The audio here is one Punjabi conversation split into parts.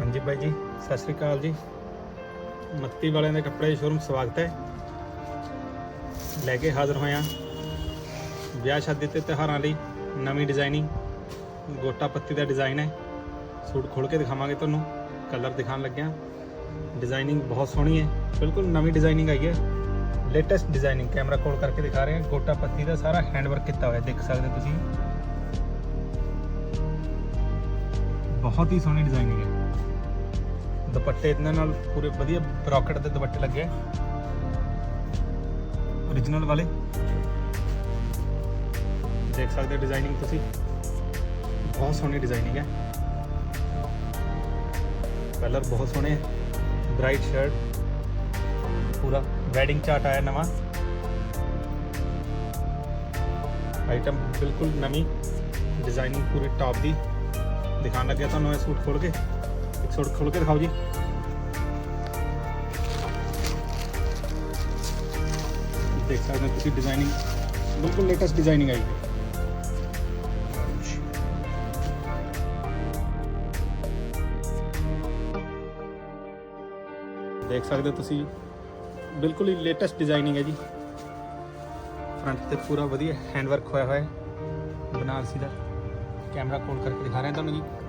ਹਾਂਜੀ ਬਾਈ ਜੀ, ਸਤਿ ਸ੍ਰੀ ਅਕਾਲ ਜੀ। ਮੱਤੀ ਵਾਲਿਆਂ ਦੇ ਕੱਪੜੇ ਸ਼ੋਰੂਮ ਸਵਾਗਤ ਹੈ। ਲੈ ਕੇ ਹਾਜ਼ਰ ਹੋਇਆ ਵਿਆਹ ਸ਼ਾਦੀ ਤੇ ਤਿਉਹਾਰਾਂ ਲਈ ਨਵੀਂ ਡਿਜ਼ਾਈਨਿੰਗ ਗੋਟਾ ਪੱਤੀ ਦਾ ਡਿਜ਼ਾਈਨ ਹੈ। ਸੂਟ ਖੋਲ ਕੇ ਦਿਖਾਵਾਂਗੇ ਤੁਹਾਨੂੰ ਕਲਰ ਦਿਖਾਉਣ ਲੱਗਿਆ। ਡਿਜ਼ਾਈਨਿੰਗ ਬਹੁਤ ਸੋਹਣੀ ਹੈ, ਬਿਲਕੁਲ ਨਵੀਂ ਡਿਜ਼ਾਈਨਿੰਗ ਆਈ ਹੈ। ਲੇਟੈਸਟ ਡਿਜ਼ਾਈਨਿੰਗ ਕੈਮਰਾ ਕੋਲ ਕਰਕੇ ਦਿਖਾ ਰਹੇ ਹਾਂ। ਗੋਟਾ ਪੱਤੀ ਦਾ ਸਾਰਾ ਹੈਂਡਵਰਕ ਕੀਤਾ ਹੋਇਆ, ਦੇਖ ਸਕਦੇ ਹੋ ਤੁਸੀਂ। ਬਹੁਤ ਹੀ ਸੋਹਣੀ ਡਿਜ਼ਾਈਨਿੰਗ ਹੈ। ਦੁਪੱਟੇ ਇਹਨਾਂ ਨਾਲ ਪੂਰੇ ਵਧੀਆ ਬ੍ਰੌਕਟ ਦੇ ਦੁਪੱਟੇ ਲੱਗੇ origignal ਵਾਲੇ। ਦੇਖ ਸਕਦੇ ਹੋ ਡਿਜ਼ਾਈਨਿੰਗ ਤੁਸੀਂ। ਬਹੁਤ ਸੋਹਣੀ ਡਿਜ਼ਾਈਨਿੰਗ ਹੈ। ਕਲਰ ਬਹੁਤ ਸੋਹਣੇ ਹੈ ਬ੍ਰਾਈਟ ਸ਼ਰਟ ਪੂਰਾ ਵੈਡਿੰਗ ਚਾਰਟ ਆਇਆ ਨਵਾਂ। ਆਈਟਮ ਬਿਲਕੁਲ ਨਵੀਂ। ਡਿਜ਼ਾਈਨਿੰਗ ਪੂਰੀ ਟੌਪ ਦੀ। ਦਿਖਾਣ ਲੱਗਿਆ ਤੁਹਾਨੂੰ ਇਹ ਸੂਟ ਖੋਲ ਕੇ। ਇੱਕ ਸੂਟ ਖੋਲ ਕੇ ਦਿਖਾਓ ਜੀ। ਦੇਖ ਸਕਦੇ ਹੋ ਤੁਸੀਂ ਡਿਜ਼ਾਈਨਿੰਗ ਬਿਲਕੁਲ ਲੇਟੈਸਟ ਡਿਜ਼ਾਈਨਿੰਗ ਆਈ ਹੈ। ਦੇਖ ਸਕਦੇ ਹੋ ਤੁਸੀਂ, ਬਿਲਕੁਲ ਹੀ ਲੇਟੈਸਟ ਡਿਜ਼ਾਈਨਿੰਗ ਹੈ ਜੀ। ਫਰੰਟ ਤੇ ਪੂਰਾ ਵਧੀਆ ਹੈਂਡ ਵਰਕ ਹੋਇਆ ਹੋਇਆ ਹੈ। ਬਨਾਰਸੀ ਦਾ ਕੈਮਰਾ ਕੋਲ ਕਰਕੇ ਦਿਖਾ ਰਹੇ ਹਾਂ ਤੁਹਾਨੂੰ ਜੀ।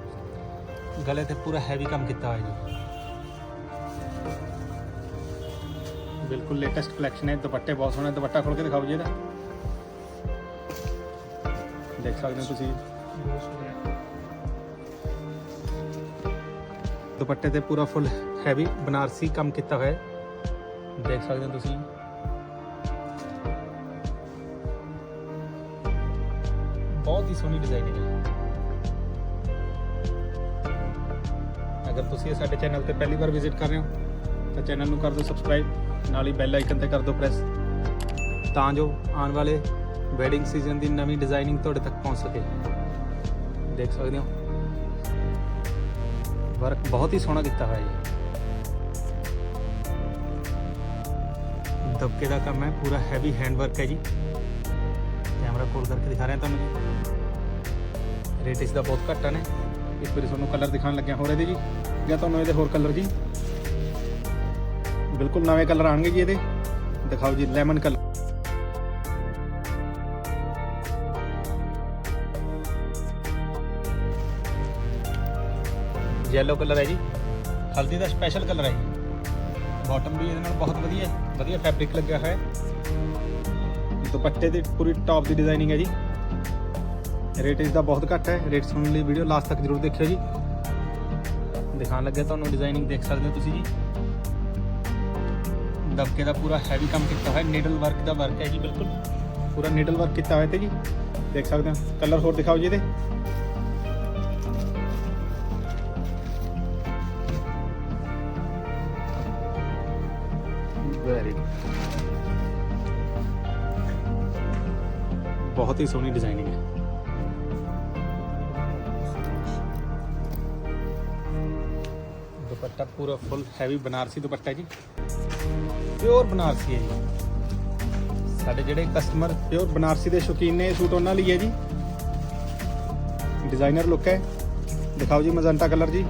ਗਲੇ ਤੇ ਪੂਰਾ ਹੈਵੀ ਕੰਮ ਕੀਤਾ ਹੋਇਆ ਜੀ। ਬਿਲਕੁਲ ਲੇਟੈਸਟ ਕਲੈਕਸ਼ਨ ਹੈ, ਦੁਪੱਟੇ ਬਹੁਤ ਸੋਹਣੇ, ਦੁਪੱਟਾ ਖੋਲ ਕੇ ਦਿਖਾਓ ਜੀ ਇਹਦਾ। ਦੇਖ ਸਕਦੇ ਹੋ ਤੁਸੀਂ। ਦੁਪੱਟੇ ਤੇ ਪੂਰਾ ਫੁੱਲ ਹੈਵੀ ਬਨਾਰਸੀ ਕੰਮ ਕੀਤਾ ਹੋਇਆ ਹੈ। ਦੇਖ ਸਕਦੇ ਹੋ ਤੁਸੀਂ। ਬਹੁਤ ਹੀ ਸੋਹਣੀ ਡਿਜ਼ਾਈਨਿੰਗ ਹੈ ਅਗਰ ਤੁਸੀਂ ਸਾਡੇ ਚੈਨਲ ਤੇ ਪਹਿਲੀ ਵਾਰ ਵਿਜ਼ਿਟ ਕਰ ਰਹੇ ਹੋ, ਤਾਂ ਚੈਨਲ ਨੂੰ ਕਰ ਦਿਓ ਸਬਸਕ੍ਰਾਈਬ ਨਾਲ ਹੀ ਬੈਲ ਆਈਕਨ ਤੇ ਕਰ ਦਿਓ ਪ੍ਰੈਸ ਤਾਂ ਜੋ ਆਉਣ ਵਾਲੇ ਵੈਡਿੰਗ ਸੀਜ਼ਨ ਦੀ ਨਵੀਂ ਡਿਜ਼ਾਈਨਿੰਗ ਤੁਹਾਡੇ ਤੱਕ ਪਹੁੰਚ ਸਕੇ। ਦੇਖ ਸਕਦੇ ਹੋ। ਵਰਕ ਬਹੁਤ ਹੀ ਸੋਹਣਾ ਕੀਤਾ ਹੋਇਆ ਜੀ। ਦਬਕੇ ਦਾ ਕੰਮ ਹੈ, ਪੂਰਾ ਹੈਵੀ ਹੈਂਡ ਵਰਕ ਹੈ ਜੀ। ਕੈਮਰਾ ਕੋਲ ਕਰਕੇ ਦਿਖਾ ਰਿਹਾ ਤੁਹਾਨੂੰ ਰੇਟ ਇਸ ਦਾ ਬਹੁਤ ਘੱਟ ਨੇ। ਇਸ ਵਾਰੀ ਤੁਹਾਨੂੰ ਕਲਰ ਦਿਖਾਉਣ ਲੱਗਿਆ ਹੋਰ ਇਹਦੇ ਜੀ, ਜਾਂ ਤੁਹਾਨੂੰ ਇਹਦੇ ਹੋਰ ਕਲਰ ਜੀ। ਬਿਲਕੁਲ ਨਵੇਂ ਕਲਰ ਆਣਗੇ ਜੀ ਇਹਦੇ। ਦਿਖਾਓ ਜੀ ਲੈਮਨ ਕਲਰ ਯੈਲੋ ਕਲਰ ਹੈ ਜੀ। ਹਲਦੀ ਦਾ ਸਪੈਸ਼ਲ ਕਲਰ ਹੈ ਜੀ। ਬਾਟਮ ਵੀ ਇਹਦੇ ਨਾਲ ਬਹੁਤ ਵਧੀਆ ਵਧੀਆ ਫੈਬਰਿਕ ਲੱਗਿਆ ਹੋਇਆ ਹੈ। ਦੁਪੱਟੇ ਦੀ ਪੂਰੀ ਟੌਪ ਦੀ ਡਿਜ਼ਾਈਨਿੰਗ ਹੈ ਜੀ। ਰੇਟ ਇਸ ਦਾ ਬਹੁਤ ਘੱਟ ਹੈ। ਰੇਟ ਸੁਣਨ ਲਈ ਵੀਡੀਓ ਲਾਸਟ ਤੱਕ ਜਰੂਰ ਦੇਖਿਓ ਜੀ। ਦਿਖਾਣ ਲੱਗਿਆ ਤੁਹਾਨੂੰ ਡਿਜ਼ਾਈਨਿੰਗ ਦੇਖ ਸਕਦੇ ਹੋ ਤੁਸੀਂ ਜੀ। ਦਬਕੇ ਦਾ ਪੂਰਾ ਹੈਵੀ ਕੰਮ ਕੀਤਾ ਹੋਇਆ ਨੀਡਲ ਵਰਕ ਦਾ ਵਰਕ ਹੈ ਜੀ, ਬਿਲਕੁਲ। ਪੂਰਾ ਨੀਡਲ ਵਰਕ ਕੀਤਾ ਹੋਇਆ ਤੇ ਜੀ। ਦੇਖ ਸਕਦੇ ਹੋ ਕਲਰ ਹੋਰ ਦਿਖਾਓ ਜੀ ਇਹਦੇ। ਵੈਰੀ ਬਹੁਤ ਹੀ ਸੋਹਣੀ ਡਿਜ਼ਾਈਨਿੰਗ ਹੈ। ਦੁਪੱਟਾ ਪੂਰਾ ਫੁੱਲ ਹੈਵੀ ਬਨਾਰਸੀ ਦੁਪੱਟਾ ਜੀ। ਪਿਓਰ ਬਨਾਰਸੀ ਹੈ ਜੀ। ਸਾਡੇ ਜਿਹੜੇ ਕਸਟਮਰ ਪਿਓਰ ਬਨਾਰਸੀ ਦੇ ਸ਼ੌਕੀਨ ਨੇ, ਇਹ ਸੂਟ ਉਹਨਾਂ ਲਈ ਹੈ ਜੀ। ਡਿਜ਼ਾਈਨਰ ਲੁੱਕ ਹੈ। ਦਿਖਾਓ ਜੀ ਮਜ਼ੰਟਾ ਕਲਰ ਜੀ।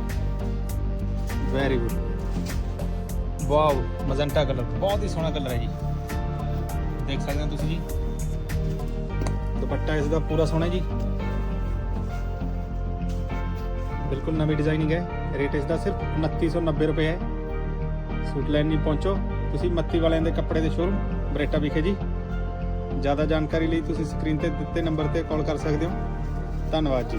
Very good wow magenta colour ਬਹੁਤ ਹੀ ਸੋਹਣਾ ਕਲਰ ਹੈ ਜੀ। ਦੇਖ ਸਕਦੇ ਹੋ ਤੁਸੀਂ ਜੀ। ਦੁਪੱਟਾ ਇਸ ਦਾ ਪੂਰਾ ਸੋਹਣਾ ਜੀ। ਬਿਲਕੁਲ ਨਵੀਂ ਡਿਜ਼ਾਈਨਿੰਗ ਹੈ। ਰੇਟ ਇਸ ਦਾ ਸਿਰਫ 2990 ਰੁਪਏ ਹੈ। ਸੂਟ ਲੈਣ ਨਹੀਂ ਪਹੁੰਚੋ। ਤੁਸੀਂ ਮੱਤੀ ਵਾਲਿਆਂ ਦੇ ਕੱਪੜੇ ਦੇ ਸ਼ੋਰੂਮ ਬਰੇਟਾ ਵਿਖੇ ਜੀ। ਜ਼ਿਆਦਾ ਜਾਣਕਾਰੀ ਲਈ ਤੁਸੀਂ ਸਕਰੀਨ ਤੇ ਦਿੱਤੇ ਨੰਬਰ ਤੇ ਕਾਲ ਕਰ ਸਕਦੇ ਹੋ। ਧੰਨਵਾਦ ਜੀ।